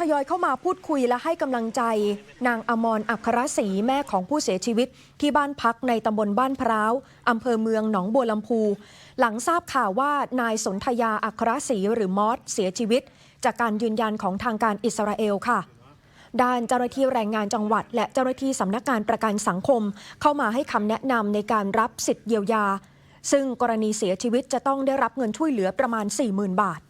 ทยอยเข้ามาพูดคุยและให้กำลังใจ นางอมรอัครศรีแม่ของผู้เสียชีวิต ที่บ้านพักในตำบลบ้านพร้าวอำเภอเมืองหนองบัวลำพู หลังทราบข่าวว่านายสนธยาอัครศรีหรือมอสเสียชีวิต จากการยืนยันของทางการอิสราเอลค่ะด้านเจ้าหน้าที่แรงงานจังหวัด และเจ้าหน้าที่สำนักงานประกันสังคม เข้ามาให้คำแนะนำในการรับสิทธิ์เยียวยา ซึ่งกรณีเสียชีวิตจะต้องได้รับเงินช่วยเหลือประมาณ 40,000 บาท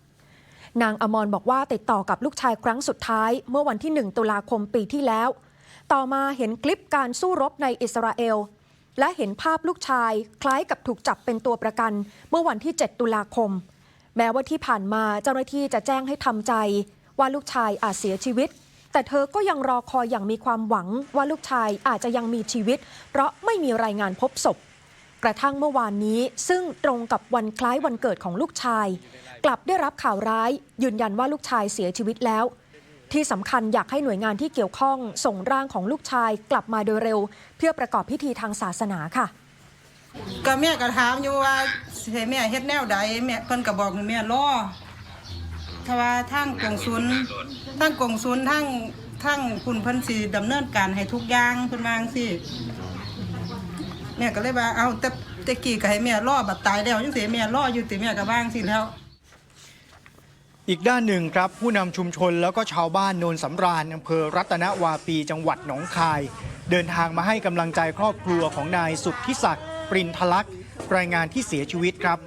นางอมรบอกว่าติดต่อกับลูกชายครั้งสุดท้าย เมื่อวันที่ 1 ตุลาคมปีที่แล้ว ต่อมาเห็นคลิปการสู้รบในอิสราเอล และเห็นภาพลูกชาย คล้ายกับถูกจับเป็นตัวประกัน เมื่อวันที่ 7 ตุลาคม แม้ว่าที่ผ่านมาเจ้าหน้าที่จะแจ้งให้ทำใจ ว่าลูกชายอาจเสียชีวิต แต่เธอก็ยังรอคอยอย่างมีความหวังว่าลูกชายอาจจะยังมีชีวิต เพราะไม่มีรายงานพบศพ กระทั่งเมื่อวานนี้ซึ่งตรงกับวันคล้ายวันเกิดของลูกชาย กลับได้รับข่าวร้าย ยืนยันว่าลูกชายเสียชีวิตแล้ว ที่สำคัญอยากให้หน่วยงานที่เกี่ยวข้องส่งร่างของลูกชายกลับมาโดยเร็ว เพื่อประกอบพิธีทางศาสนาค่ะก็แม่ก็ถามอยู่ว่าให้แม่เฮ็ดแนวใดแม่เพิ่นก็บอกให้แม่รอถ้าว่าทางกงสุลทางกงสุลทางทางคุณเพิ่นสิดำเนินการให้ทุกอย่างเพิ่นวาจังซี่ แม่ก็เลยว่าเอาแต่แต่กี้ก็ให้แม่รอบัดตายแล้วยังเสียแม่รออยู่ติแม่ก็ว่างสิแล้ว อีกด้านหนึ่งครับ ผู้นำชุมชนแล้วก็ชาวบ้านโนนสำราญอำเภอรัตนวาปีจังหวัดหนองคาย เดินทางมาให้กำลังใจครอบครัวของนายสุทธิศักดิ์ปรินทลักษ์ รายงานที่เสียชีวิตครับ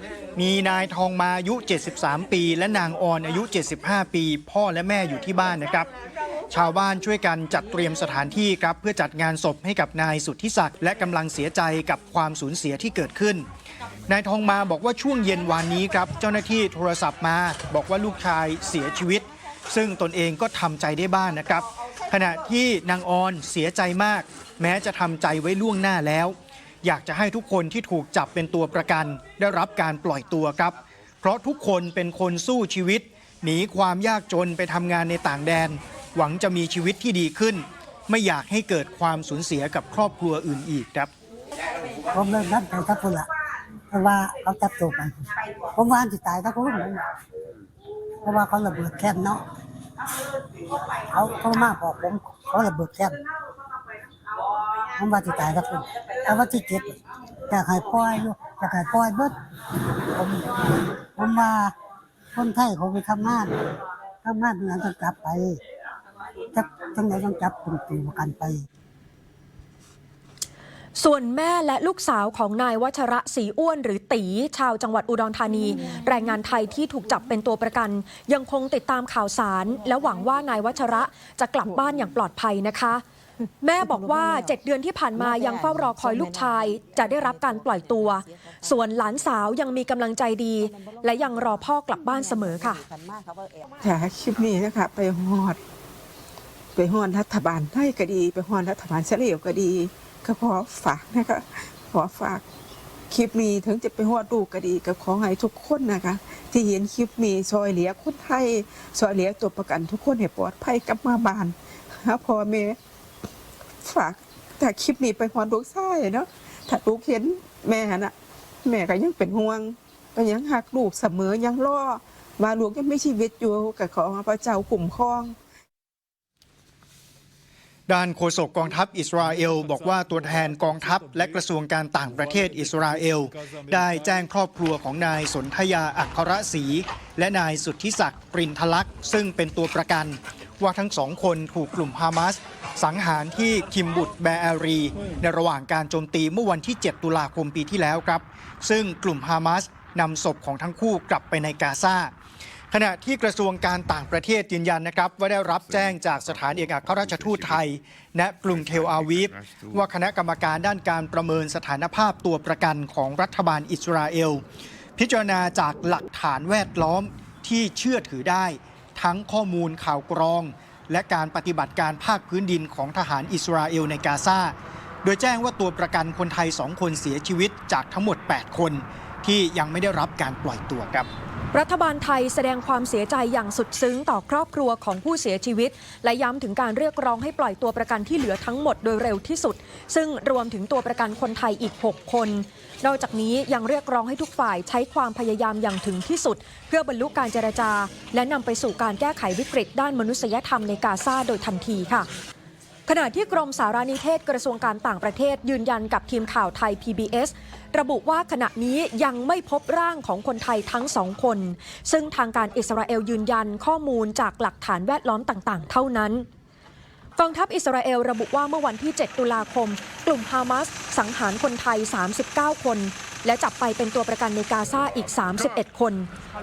มีนายทองมาอายุ 73 ปี และนางออนอายุ 75 ปี พ่อและแม่อยู่ที่บ้านนะครับ ชาวบ้านช่วยกันจัดเตรียมสถานที่ครับ เพื่อจัดงานศพให้กับนายสุทธิศักดิ์และกำลังเสียใจกับความสูญเสียที่เกิดขึ้น นายทองมาบอกว่าช่วงเย็นวานนี้ครับ เจ้าหน้าที่โทรศัพท์มา บอกว่าลูกชายเสียชีวิต ซึ่งตนเองก็ทำใจได้บ้างนนะครับ ขณะที่นางออนเสียใจมาก แม้จะทำใจไว้ล่วงหน้าแล้ว อยากจะให้ทุกคนที่ถูกจับเป็นตัวประกัน ได้รับการปล่อยตัวครับ เพราะทุกคนเป็นคนสู้ชีวิต หนีความยากจนไปทำงานในต่างแดน หวังจะมีชีวิตที่ดีขึ้น ไม่อยากให้เกิดความสูญเสียกับครอบครัวอื่นอีกครับผมเริ่มนัดไปทับพุ่นละเพราะว่าเขาจับตัวไปผมว่าจะตายทับพุ่นละเพราะว่าเขาระเบิดแคมเนาะเขาเขามาบอกผมเขาระเบิดแคมผมว่าจะตายทับพุ่น แต่ว่าที่เจ็ดอยากให้ปล่อยอยู่อยากให้ปล่อยเบิดผมผมว่าคนไทยเขาไปทำงานทำงานเพื่อจะกลับไปจักจังไหนต้องจับเป็นตัวประกันไปส่วนแม่และลูกสาวของนายวัชระศรีอ้วนหรือตีชาวจังหวัดอุดรธานี แรงงานไทยที่ถูกจับเป็นตัวประกัน ยังคงติดตามข่าวสาร และหวังว่านายวัชระจะกลับบ้านอย่างปลอดภัยนะคะ แม่บอกว่า 7 เดือนที่ผ่านมายังเฝ้ารอคอยลูกชาย จะได้รับการปล่อยตัว ส่วนหลานสาวยังมีกำลังใจดี และยังรอพ่อกลับบ้านเสมอค่ะค่ะคลิปนี้นะคะ ไปฮอด ไปฮอดรัฐบาลไทยก็ดี ไปฮอดรัฐบาลเฉลียวก็ดี ก็ขอฝากนะคะขอฝากคลิปนี้ถึงจะไปฮอดดูก็ดีก็ขอให้ทุกคนนะคะ ที่เห็นคลิปนี้ซอยเหลียคนไทยซอยเหลียตัวประกันทุกคนให้ปลอดภัยกลับมาบ้านหาพ่อแม่ ฝากแต่คลิปนี้ไปฮอดลูกชายเนาะถ้าลูกเห็นแม่น่ะ แม่ก็ยังเป็นห่วงก็ยังหักลูกเสมอยังรอว่าลูกยังไมีชีวิตอยู่ก็ขอพระเจ้าคุ้มครองด้านโฆษกกองทัพอิสราเอล บอกว่าตัวแทนกองทัพและกระทรวงการต่างประเทศอิสราเอล ได้แจ้งครอบครัวของนายสนธยาอัครศรีและนายสุทธิศักดิ์ปรินทลักษ์ซึ่งเป็นตัวประกัน ว่าทั้งสองคนถูกกลุ่มฮามาสสังหารที่คิมบุตแบอารี ในระหว่างการโจมตีเมื่อวันที่ 7 ตุลาคมปีที่แล้วครับ ซึ่งกลุ่มฮามาสนำศพของทั้งคู่กลับไปในกาซาขณะที่กระทรวงการต่างประเทศยืนยันนะครับ ว่าได้รับแจ้งจากสถานเอกอัครราชทูตไทย ณกรุงเทลอาวีฟว่าคณะกรรมการด้านการประเมินสถานภาพตัวประกันของรัฐบาลอิสราเอล พิจารณาจากหลักฐานแวดล้อมที่เชื่อถือได้ ทั้งข้อมูลข่าวกรอง และการปฏิบัติการภาคพื้นดินของทหารอิสราเอลในกาซาโดยแจ้งว่าตัวประกันคนไทย 2 คนเสียชีวิตจากทั้งหมด 8 คน ที่ยังไม่ได้รับการปล่อยตัวครับ รัฐบาลไทยแสดงความเสียใจอย่างสุดซึ้งต่อครอบครัวของผู้เสียชีวิต และย้ำถึงการเรียกร้องให้ปล่อยตัวประกันที่เหลือทั้งหมดโดยเร็วที่สุด ซึ่งรวมถึงตัวประกันคนไทยอีก 6 คน นอกจากนี้ยังเรียกร้องให้ทุกฝ่ายใช้ความพยายามอย่างถึงที่สุด เพื่อบรรลุการเจรจา และนำไปสู่การแก้ไขวิกฤตด้านมนุษยธรรมในกาซาโดยทันทีค่ะ ขณะที่กรมสารานิเทศกระทรวงการต่างประเทศยืนยันกับทีมข่าวไทย PBS ระบุว่าขณะนี้ยังไม่พบร่างของคนไทยทั้งสองคน ซึ่งทางการอิสราเอลยืนยันข้อมูลจากหลักฐานแวดล้อมต่างๆ เท่านั้นกองทัพอิสราเอลระบุว่าเมื่อวันที่ 7 ตุลาคม กลุ่มฮามาสสังหารคนไทย 39 คน และจับไปเป็นตัวประกันในกาซาอีก 31 คน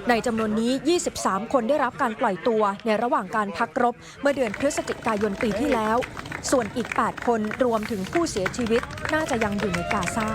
ในจำนวนนี้ 23 คนได้รับการปล่อยตัวในระหว่างการพักรบเมื่อเดือนพฤศจิกายนปีที่แล้ว ส่วนอีก 8 คนรวมถึงผู้เสียชีวิตน่าจะยังอยู่ในกาซา